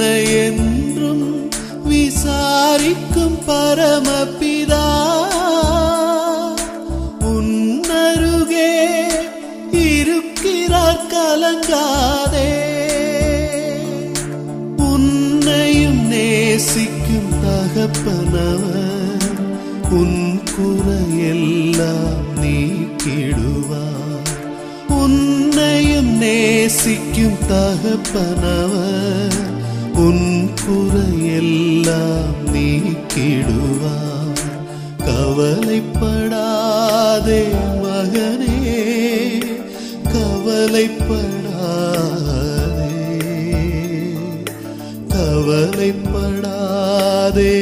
உன்னை என்றும் விசாரிக்கும் பரமபிதா. உன்னருகே இருக்கிறார் கலங்காதே. உன்னையும் நேசிக்கும் தகப்பனவர் உன் குறையெல்லாம் நீக்கிடுவார். உன்னையும் நேசிக்கும் தகப்பனவர் உன் குறையெல்லாம் நீக்கிடுவார் கவலைப்படாதே மகனே கவலைப்படாதே. கவலைப்படாதே